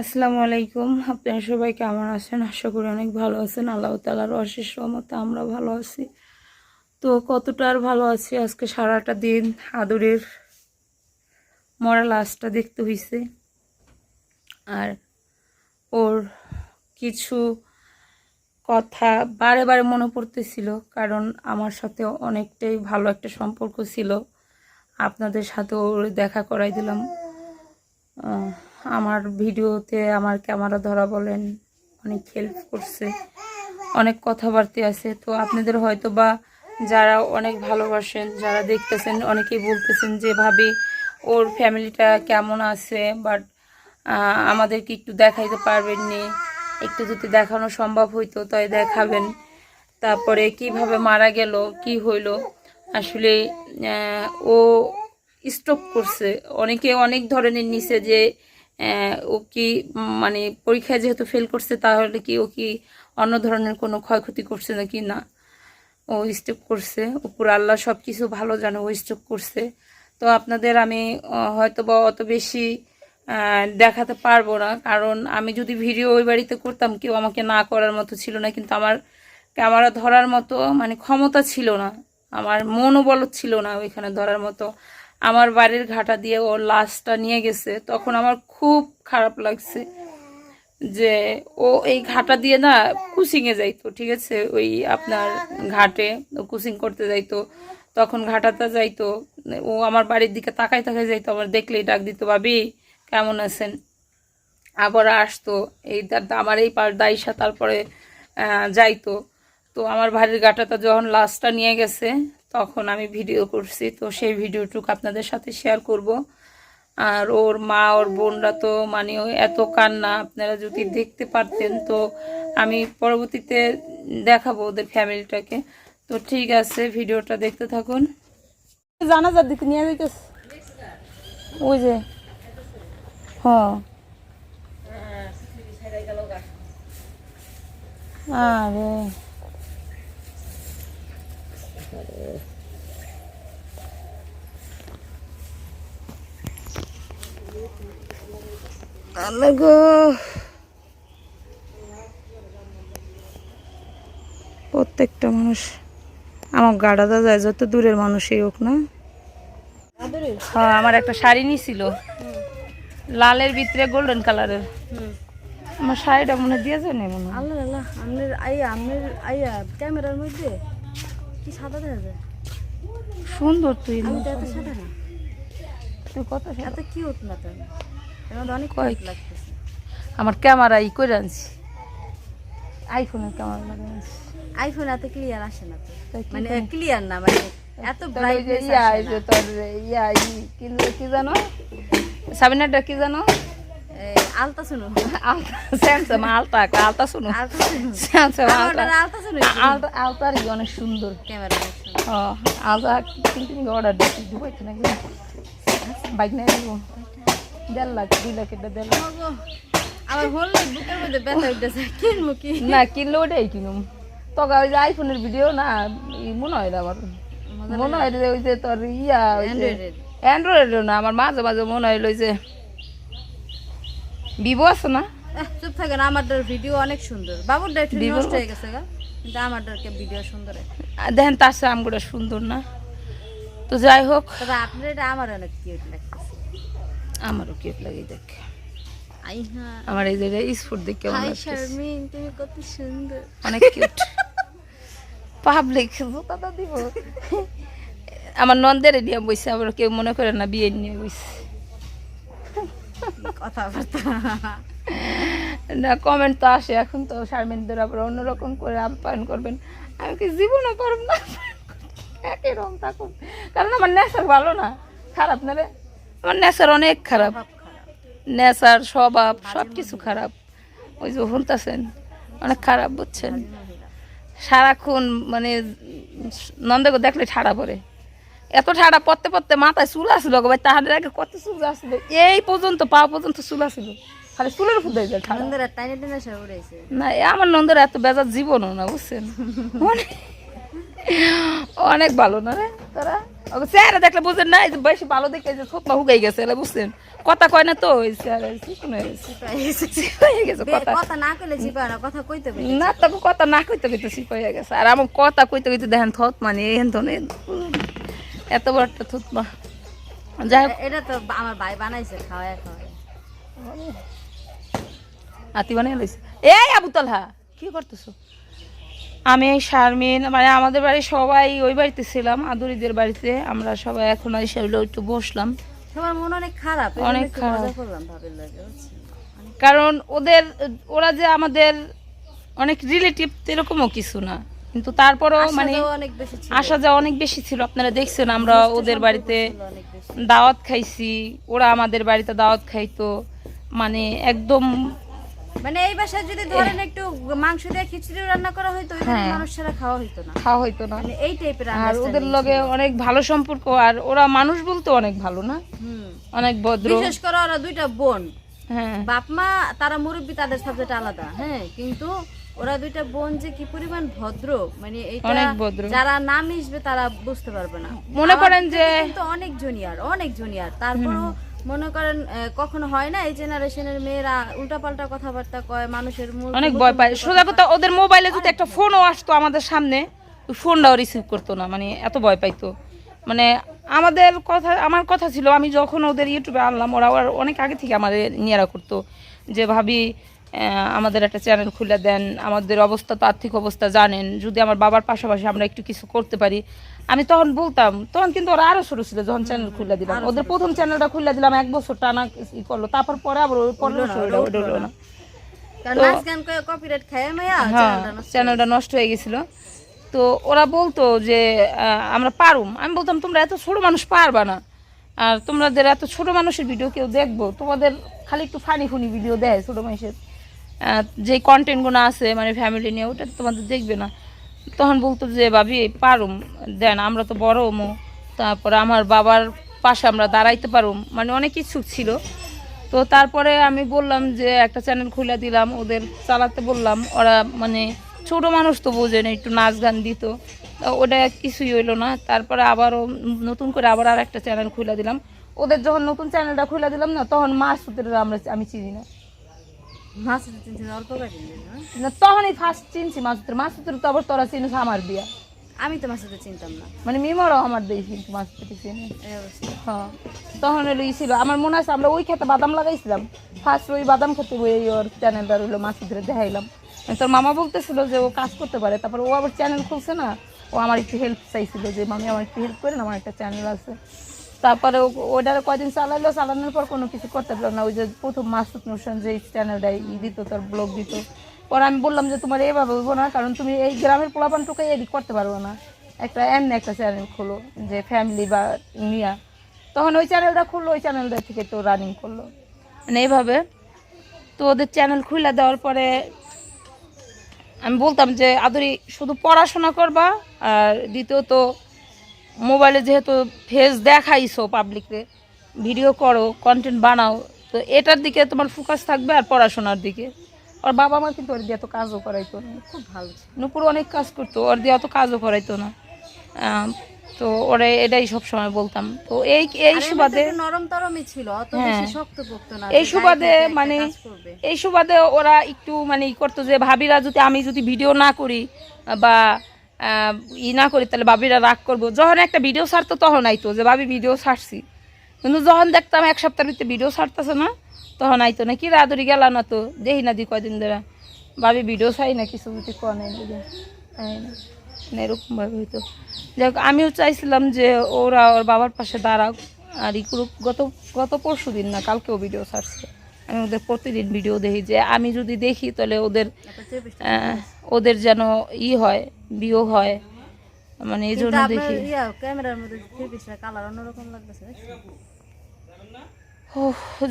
আসসালামু আলাইকুম। আপনারা সবাই কেমন আছেন? আশা করি অনেক ভালো আছেন। আল্লাহ তালার অশেষ রহমতে আমরা ভালো আছি। তো কতটা আর ভালো আছি? আজকে সারাটা দিন আদরের মরা লাশটা দেখতে হইছে। আর ওর কিছু কথা বারে বারে মনে পড়তেছিল, কারণ আমার সাথে অনেকটাই ভালো একটা সম্পর্ক ছিল। আপনাদের সাথে ওর দেখা করাই দিলাম। আমার ভিডিওতে আমার ক্যামেরা ধরা বলেন, অনেক হেল্প করছে, অনেক কথাবার্তা আছে। তো আপনাদের হয়তো বা যারা অনেক ভালোবাসেন, যারা দেখতেছেন, অনেকেই বলতেছেন যে, ভাবি, ওর ফ্যামিলিটা কেমন আছে? বাট আমাদেরকে একটু দেখাইতে পারবেন নি। একটু যদি দেখানো সম্ভব হইতো, তাই দেখাবেন। তারপরে কীভাবে মারা গেল, কি হইল? আসলে ও স্টপ করছে। অনেকে অনেক ধরনের নিছে যে ও কি মানে পরীক্ষায় যেহেতু ফেল করছে, তাহলে কি ও কি অন্য ধরনের কোনো ক্ষয়ক্ষতি করছে নাকি? না। ও স্টপ করছে। উপর আল্লাহ সব কিছু ভালো জানে, ও স্টপ করছে। তো আপনাদের আমি হয়তো বা অত বেশি দেখাতে পারব না। কারণ আমি যদি ভিডিও ওই বাড়িতে করতাম, কেউ আমাকে না করার মতো ছিল না। কিন্তু আমার ক্যামেরা ধরার মতো মানে ক্ষমতা ছিল না। আমার মনোবল ছিল না ওইখানে ধরার মতো। আমার বাড়ির ঘাটা দিয়ে ও লাশটা নিয়ে গেছে। তখন আমার খুব খারাপ লাগছে যে ও এই ঘাটা দিয়ে না কুচিংয়ে যাইতো, ঠিক আছে? ওই আপনার ঘাটে কুচিং করতে যাইতো। তখন ঘাটাতে যাইতো। ও আমার বাড়ির দিকে তাকাই তাকাই যাইতো। আমার দেখলেই ডাক দিত, ভাবি, কেমন আছেন? আবার আসতো। এই আমার এই পার দাইসা তারপরে যাইতো। তো আমার বাড়ির গাটাটা যখন লাশটা নিয়ে গেছে তখন আমি ভিডিও করছি। তো সেই ভিডিওটুকু আপনাদের সাথে শেয়ার করব। আর ওর মা, ওর বোনরা তো মানে এত কান্না, আপনারা যদি দেখতে পারতেন তো আমি পরবর্তীতে দেখাবো ওদের ফ্যামিলিটাকে তো ঠিক আছে ভিডিওটা দেখতে থাকুন। জানা জানাজার দিকে নিয়ে যাইতেছে। ওই যে। হ্যাঁ। আরে। আল্লাহ প্রত্যেকটা মানুষ আমার গাড়াটা যায় যত দূরের মানুষই হোক না হ্যাঁ আমার একটা শাড়ি নিছিল লালের ভিতরে গোল্ডেন কালারের আমার শাড়িটা মনে হয় দিয়েছে না মনে আল্লাহ আল্লাহ আপনার আইয়া আপনার আইয়া ক্যামেরার মধ্যে কি সাদা দেখা যায় সুন্দর তুই আমি তো এত সাদা না। তুই কত? এত কিউট না তো। মধ্যে অনেক কয় কিউট লাগতেছে। আমার ক্যামেরা ই করে আনছি। আইফোনের ক্যামেরা আইফোন এত ক্লিয়ার আসে না তো। মানে ক্লিয়ার না মানে এত ব্রাইটনেস ইয়া এই তোর ইয়া কি জানো? সাবিনাটা কি জানো? আলতা শুনো। আলতা স্যামসাং আলতা আলতা শুনো। আলতা শুনো। স্যামসাং আলতা। আমার আলতা শুনো। আলতা আলতার অনেক সুন্দর। ক্যামেরা ও আলতা কিন্তু অর্ডার দিচ্ছি দুবাই থেকে নাকি? বাইক নিয়ে যাব দেড় লাখ দুই লাখ এটা দেড় লাখ। আমার হল বুকের মধ্যে ব্যথা উঠতেছে। কিনবো কি? না কিনলে ওটাই কিনুম। তবে ওই যে আইফোনের ভিডিও না মনে হয় না আমার। মনে হয় ওই যে তোর ইয়া যে না আমার মাঝে মাঝে মনে হয় যে ভিভো আছে না? চুপ থাকেন আমারটার ভিডিও অনেক সুন্দর। বাবুরটা একটু নষ্ট হয়ে গেছে গা কিন্তু আমারটার ভিডিও সুন্দর আর দেখেন তার সে আমগুলো সুন্দর না। তো যাই হোক তবে আপনার এটা আমার অনেক কিউট লাগতেছে। আমারও কিউট লাগে দেখ। আমার এই যে স্পোর্ট দেখে হাই শারমিন তুমি কত সুন্দর। অনেক কিউট পাবলিক জুতাটা দিব। আমার নন্দের নিয়ে বসে আবার কেউ মনে করে না বিয়ে নিয়ে বসে কথাবার্তা না কমেন্ট তো আসে এখন তো শারমিনদের আবার অন্যরকম করে আপ্যায়ন করবেন। আমি কি জীবনে পারব না একই রকম থাকুন কারণ আমার নেচার ভালো না। খারাপ না রে। আমার নেচার অনেক খারাপ। নেচার স্বভাব সব কিছু খারাপ। ওই যে শুনতেছেন অনেক খারাপ বুঝছেন? সারাক্ষণ মানে নন্দকে দেখলে ঠাড়া পড়ে। এত ঠাড়া পড়তে পড়তে মাথায় চুল আসছিল গো ভাই তাহাদের আগে কত চুল আসছিল এই পর্যন্ত পা পর্যন্ত চুল আসছিল খালি চুলের যায় টাইনে টাইনে সব উড়েছে। না আমার নন্দরা এত বেজার জীবনও না বুঝছেন? অনেক ভালো না রে তারা? চেহারা দেখলে বুঝেন না যে বেশি ভালো দেখে যে থোপা হুগাই গেছে এলা বুঝছেন? কথা কয় না তো হয়েছে আর হয়ে গেছে কথা। না কইলে না কথা কইতে না তোকে কথা না কইতে কইতে হয়ে গেছে। আর আমার কথা কইতে কইতে দেখেন থত মানে এহেন তো এত বড় একটা থত মা যাই হোক। এটা তো আমার ভাই বানাইছে খাওয়ায় খাওয়ায়। হাতি বানিয়ে লইছে। এই আবু তালহা কি করতেছো? আমি শারমিন মানে আমাদের বাড়ি সবাই ওই বাড়িতে ছিলাম আদুরিদের বাড়িতে। আমরা সবাই এখন এসে একটু বসলাম। সবার মন অনেক খারাপ অনেক খারাপ। মজা করলাম ভাবির লাগে কারণ ওদের ওরা যে আমাদের অনেক রিলেটিভ এরকমও কিছু না। কিন্তু তারপরেও মানে আসা যাওয়া অনেক বেশি ছিল। আপনারা দেখছেন আমরা ওদের বাড়িতে দাওয়াত খাইছি ওরা আমাদের বাড়িতে দাওয়াত খাইতো। মানে একদম মানে এই বাসায় যদি ধরেন একটু মাংস দিয়ে খিচুড়ি রান্না করা হইতো হ্যাঁ। মানুষ ছাড়া খাওয়া হইতো না। খাওয়া হইতো না। মানে এই টাইপের আর ওদের লগে অনেক ভালো সম্পর্ক আর ওরা মানুষ বলতে অনেক ভালো না? হুম। অনেক ভদ্র। বিশেষ করে ওরা দুইটা বোন। হ্যাঁ। বাপ মা তারা মুরব্বী তাদের সাবজেক্ট আলাদা হ্যাঁ? কিন্তু ওরা দুইটা বোন যে কি পরিমাণ ভদ্র মানে এটা যারা না মিশবে তারা বুঝতে পারবে না। মনে করেন যে কিন্তু অনেক জুনিয়র অনেক জুনিয়র তারপরও মনে করেন কখনো হয় না এই জেনারেশনের মেয়েরা উল্টাপাল্টা কথাবার্তা কয় মানুষের অনেক ভয় পায়। সোজা কথা ওদের মোবাইলে যদি একটা ফোনও আসতো আমাদের সামনে ফোনটাও রিসিভ করতো না মানে এত ভয় পাইতো। মানে আমাদের কথা আমার কথা ছিল আমি যখন ওদের ইউটিউবে আনলাম ওরা অনেক আগে থেকে আমাদের নিয়েরা করতো যে ভাবি আমাদের একটা চ্যানেল খুলে দেন আমাদের অবস্থা তো আর্থিক অবস্থা জানেন যদি আমার বাবার পাশাপাশি আমরা একটু কিছু করতে পারি আমি তখন বলতাম তখন কিন্তু ওরা আরও ছোট ছিল যখন চ্যানেল খুলে দিলাম। ওদের প্রথম চ্যানেলটা খুলে দিলাম এক বছর টানা ই করল তারপর পরে আবার হলো না চ্যানেলটা নষ্ট হয়ে গেছিল। তো ওরা বলতো যে আমরা পারুম। আমি বলতাম তোমরা এত ছোট মানুষ পারবা না। আর তোমাদের এত ছোট মানুষের ভিডিও কেউ দেখব? তোমাদের খালি একটু ফানি ফুনি ভিডিও দেয় ছোট মানুষের যে কন্টেন্টগুলো আছে মানে ফ্যামিলি নিয়ে, ওটা তোমাদের দেখবে না। তখন বলতো যে, ভাবি, পারুম, দেন আমরা তো বড় মো। তারপরে আমার বাবার পাশে আমরা দাঁড়াইতে পারুম। মানে অনেক ইচ্ছুক ছিল। তো তারপরে আমি বললাম যে, একটা চ্যানেল খুলে দিলাম, ওদের চালাতে বললাম। ওরা মানে ছোট মানুষ তো বোঝে না, একটু নাচ গান দিত। ওটা কিছুই হইল না। তারপরে আবারও নতুন করে আবার আর একটা চ্যানেল খুলে দিলাম। ওদের যখন নতুন চ্যানেলটা খুলে দিলাম না, তখন মাসুদের আমরা, আমি চিনি না। মাছ অল্প না? তখনই ফার্স্ট চিনছি মাসুদের মাসুদের তো আবার তোরা চিনিস আমার বিয়া। আমি তো মাছটা চিনতাম না। মানে মিমরও আমার দেই কিন্তু মাসুদকে চিনি। হ্যাঁ তখন হলো ই ছিল। আমার মনে আছে আমরা ওই খেতে বাদাম লাগাইছিলাম। ফার্স্ট ওই বাদাম খেতে বই ওর চ্যানেলটা রইল মাসুদের দেখাইলাম। তোর মামা বলতেছিল যে ও কাজ করতে পারে। তারপর ও আবার চ্যানেল খুলছে না। ও আমার একটু হেল্প চাইছিল যে মামি আমার একটু হেল্প করেন আমার একটা চ্যানেল আছে। তারপরে ওটার কয়দিন চালাইলো, চালানোর পর কোনো কিছু করতে পারল না। ওই যে প্রথম মাসুদ নোশন যে চ্যানেলটা ই দিত, তার ব্লগ দিত। পরে আমি বললাম যে তোমার এইভাবে হইবো না, কারণ তুমি এই গ্রামের পোলাপানটুকু এডিট করতে পারব না। একটা এমনি একটা চ্যানেল খোলো, যে ফ্যামিলি বা নিয়া। তখন ওই চ্যানেলটা খুললো, ওই চ্যানেলটা থেকে তো রানিং করল। মানে এইভাবে তো ওদের চ্যানেল খুলে দেওয়ার পরে আমি বলতাম যে, আদরি, শুধু পড়াশোনা করবা, আর দ্বিতীয়ত মোবাইলে যেহেতু ফেস দেখাইছো পাবলিকরে ভিডিও করো কন্টেন্ট বানাও তো এটার দিকে তোমার ফোকাস থাকবে আর পড়াশোনার দিকে। ওর বাবা মা কিন্তু ওর দিয়ে এত কাজও করাইতো না। খুব ভালো নুপুর অনেক কাজ করতো ওর দিয়ে অত কাজও করাইতো না। তো ওরে এটাই সব সময় বলতাম। তো এই এই সুবাদে নরম তরমই ছিল অত হ্যাঁ। বেশি শক্ত পোক্ত না। এই সুবাদে মানে এই সুবাদে ওরা একটু মানে ই করতো যে ভাবিরা যদি আমি যদি ভিডিও না করি বা ই না করি তাহলে বাবিরা রাগ করব। যখন একটা ভিডিও ছাড়তো তখন আইতো যে বাবি ভিডিও ছাড়ছি। কিন্তু যখন দেখতাম এক সপ্তাহের ভিতরে ভিডিও ছাড়তেছে না তখন আইতো না। কি রাদুরি গেল না তো? দেখি না দি কয়দিন ধরে। ভাবি ভিডিও ছাই না কিছু যদি কনে এরকমভাবে হইতো। যাই হোক আমিও চাইছিলাম যে ওরা ওর বাবার পাশে দাঁড়াক। আর ই করুক গত গত পরশু দিন না কালকেও ভিডিও ছাড়ছে। আমি ওদের প্রতিদিন ভিডিও দেখি যে আমি যদি দেখি তাহলে ওদের ওদের যেন ই হয় বিয়ে হয়। মানে এই জন্য দেখি। ক্যামেরার মধ্যে কালার অন্যরকম লাগতেছে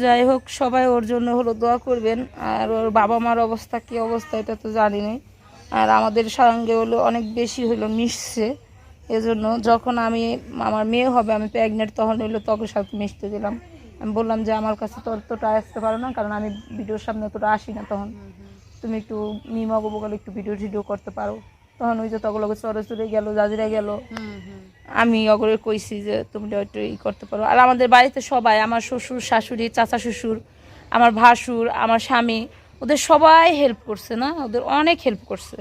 যাই হোক সবাই ওর জন্য হলো দোয়া করবেন। আর ওর বাবা মার অবস্থা কি অবস্থা এটা তো জানি না আর আমাদের সঙ্গে হলো অনেক বেশি হলো মিশছে। এজন্য যখন আমি আমার মেয়ে হবে আমি প্রেগনেন্ট তখন হলো তখন সাথে মিশতে দিলাম। আমি বললাম যে আমার কাছে তো অতটা আসতে পারো না কারণ আমি ভিডিওর সামনে অতটা আসি না তখন। তুমি একটু মিমা বলে একটু ভিডিও টিডিও করতে পারো। তখন ওই যে তগলগে চরে চরে গেল জাজিরা গেল। আমি অগরে কইছি যে তুমি একটু ই করতে পারো। আর আমাদের বাড়িতে সবাই আমার শ্বশুর শাশুড়ি চাচা শ্বশুর আমার ভাসুর আমার স্বামী ওদের সবাই হেল্প করছে না? ওদের অনেক হেল্প করছে।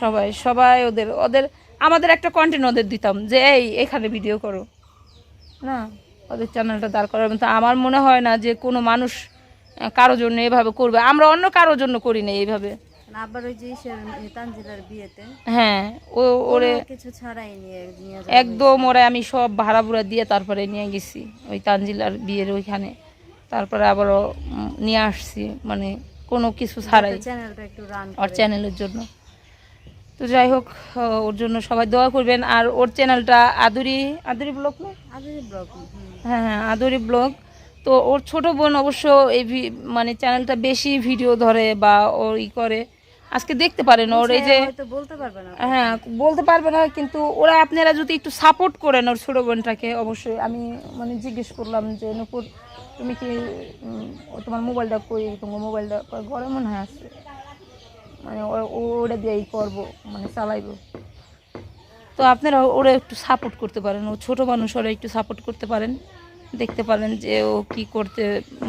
সবাই সবাই ওদের ওদের আমাদের একটা কন্টেন্ট ওদের দিতাম যে এই এখানে ভিডিও করো। না? ওদের চ্যানেলটা দাঁড় করাবেন। তো আমার মনে হয় না যে কোনো মানুষ কারও জন্য এভাবে করবে। আমরা অন্য কারোর জন্য করি না এইভাবে। আবার ওই যে তানজিলার বিয়েতে। হ্যাঁ ও ওরে কিছু ছাড়াই নিয়ে একদম ওরা আমি সব ভাড়া ভুড়া দিয়ে তারপরে নিয়ে গেছি ওই তানজিলার বিয়ের ওইখানে। তারপরে আবারও নিয়ে আসছি মানে কোনো কিছু ছাড়াই। চ্যানেলটা একটু রান ওর চ্যানেলের জন্য। তো যাই হোক ওর জন্য সবাই দোয়া করবেন। আর ওর চ্যানেলটা আদুরি আদুরি ব্লগ না? আগে ব্লগ হ্যাঁ হ্যাঁ আদুরি ব্লগ তো ওর ছোট বোন অবশ্য এই ভি- মানে চ্যানেলটা বেশি ভিডিও ধরে বা ও ই করে। আজকে দেখতে পারেন ওর এই যে হয়তো বলতে পারবে না। হ্যাঁ বলতে পারবে না কিন্তু ওরা আপনারা যদি একটু সাপোর্ট করেন ওর ছোটো বোনটাকে অবশ্যই আমি মানে জিজ্ঞেস করলাম যে নুপুর তুমি কি তোমার মোবাইলটা কই? তোমার মোবাইলটা? ঘরে মনে হয় আছে। মানে ওটা দিয়েই করব মানে চালাইবো। তো আপনারা ওরা একটু সাপোর্ট করতে পারেন ও ছোটো মানুষ ওরা একটু সাপোর্ট করতে পারেন। দেখতে পারেন যে ও কি করতে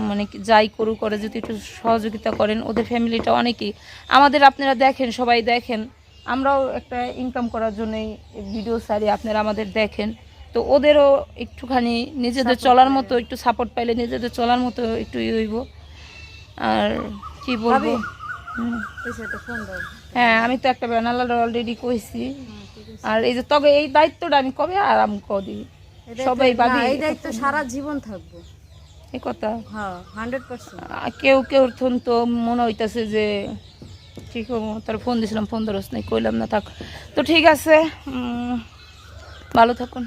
মানে কি যাই করু করে যদি একটু সহযোগিতা করেন ওদের ফ্যামিলিটা অনেকেই। আমাদের আপনারা দেখেন সবাই দেখেন। আমরাও একটা ইনকাম করার জন্যই ভিডিও সারি আপনারা আমাদের দেখেন। তো ওদেরও একটুখানি নিজেদের চলার মতো একটু সাপোর্ট পাইলে নিজেদের চলার মতো একটু ইয়ে হইব। আর কি বলব? হ্যাঁ আমি তো একটা ব্যানার অলরেডি কইছি। আর এই যে তবে এই দায়িত্বটা আমি কবে আরাম করি সবাই না, এই দায়িত্ব সারা জীবন থাকব। এই কথা? হ্যাঁ হান্ড্রেড কেউ কেউ তখন তো মনে হইতাছে যে ঠিক তার ফোন দিছিলাম ফোন ধরস নাই কইলাম না থাক। তো ঠিক আছে ভালো থাকুন।